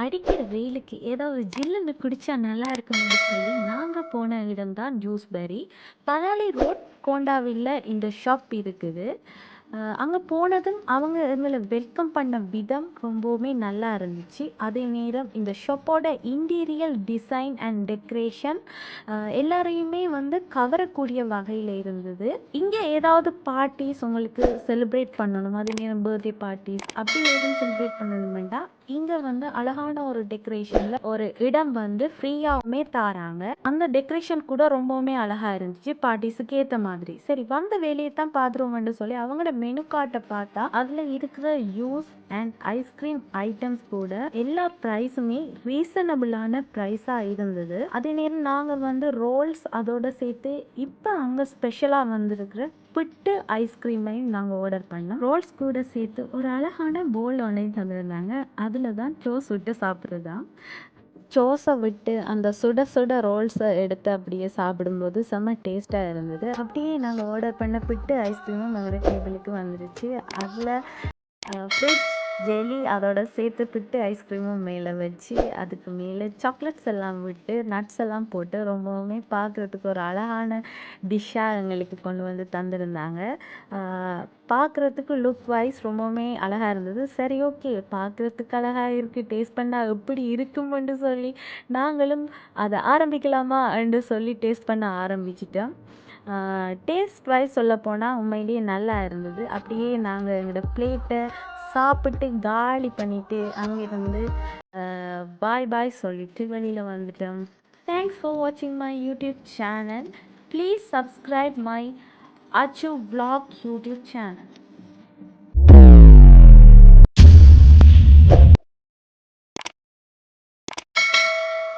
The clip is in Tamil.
அடிக்கிற வெயிலுக்கு ஏதாவது ஜில்லுன்னு குடிச்சா நல்லா இருக்கும்னு சொல்லி நாங்கள் போன இடம் தான் ஜூஸ்பெரி. பலாலி ரோட், கோண்டாவில் இந்த ஷாப் இருக்குது. அங்கே போனதும் அவங்க எங்களை வெல்கம் பண்ண விதம் ரொம்பவுமே நல்லா இருந்துச்சு. அதே நேரம் இந்த ஷாப்போட இன்டீரியர் டிசைன் அண்ட் டெக்கரேஷன் எல்லாரையுமே வந்து கவரக்கூடிய வகையில் இருந்தது. இங்கே ஏதாவது பார்ட்டிஸ் உங்களுக்கு செலிப்ரேட் பண்ணணும். அதே நேரம் பர்த்டே பார்ட்டிஸ் அப்படி எதுவும் செலிப்ரேட் பண்ணணுமெண்டா, இங்க வந்து அழகான ஒரு டெக்கரேஷன்ல ஒரு இடம் வந்து ஃப்ரீயாவுமே தாராங்க. அந்த டெக்கரேஷன் கூட ரொம்பவுமே அழகா இருந்துச்சு. பார்ட்டீஸுக்கு ஏத்த மாதிரி. சரி வந்த வேலையை தான் பாத்துருவோம்னு சொல்லி அவங்களோட மெனு கார்ட்டை பார்த்தா, அதுல இருக்கிற ஜூஸ் அண்ட் ஐஸ்கிரீம் ஐட்டம்ஸ் கூட எல்லா ப்ரைஸுமே ரீசனபிளான ப்ரைஸா இருந்தது. அதே நேரம் நாங்க வந்து ரோல்ஸ் அதோட சேர்த்து இப்ப அங்க ஸ்பெஷலா வந்திருக்கிற பிட்டு ஐஸ்கிரீமையும் நாங்க ஆர்டர் பண்ணோம். ரோல்ஸ் கூட சேர்த்து ஒரு அழகான போல் ஒன்றையும் தந்திருந்தாங்க. அதுல தான் சோஸ் விட்டு சாப்பிட்றதுதான் சோஸை விட்டு அந்த சுட சுட ரோல்ஸை எடுத்து அப்படியே சாப்பிடும்போது செம்ம டேஸ்ட்டாக இருந்தது. அப்படியே நாங்கள் ஆர்டர் பண்ண பிட்டு ஐஸ்கிரீமும் எங்களோட டேபிளுக்கு வந்துருச்சு. அதில் ஃப்ரூட்ஸ் ஜெல்லி அதோட சேர்த்து பிட்டு ஐஸ்கிரீமும் மேலே வச்சு, அதுக்கு மேலே சாக்லேட்ஸ் எல்லாம் விட்டு, நட்ஸ் எல்லாம் போட்டு ரொம்பவுமே பார்க்குறதுக்கு ஒரு அழகான டிஷ்ஷாக எங்களுக்கு கொண்டு வந்து தந்திருந்தாங்க. பார்க்குறதுக்கு லுக் வைஸ் ரொம்பவுமே அழகாக இருந்தது. சரி ஓகே பார்க்குறதுக்கு அழகாக இருக்குது டேஸ்ட் பண்ணால் எப்படி இருக்கும்னு சொல்லி நாங்களும் அதை ஆரம்பிக்கலாமா என்று சொல்லி டேஸ்ட் பண்ண ஆரம்பிச்சிட்டோம் டேஸ்ட் வைஸ் சொல்லப்போனா உண்மையிலேயே நல்லா இருந்தது. அப்படியே நாங்கள் எங்களோட பிளேட்டை சாப்பிட்டு காலி பண்ணிவிட்டு அங்கேருந்து பாய் பாய் சொல்லிவிட்டு வெளியில் வந்துட்டோம். தேங்க்ஸ் ஃபார் வாட்சிங் my YouTube channel please subscribe my Achu blog YouTube channel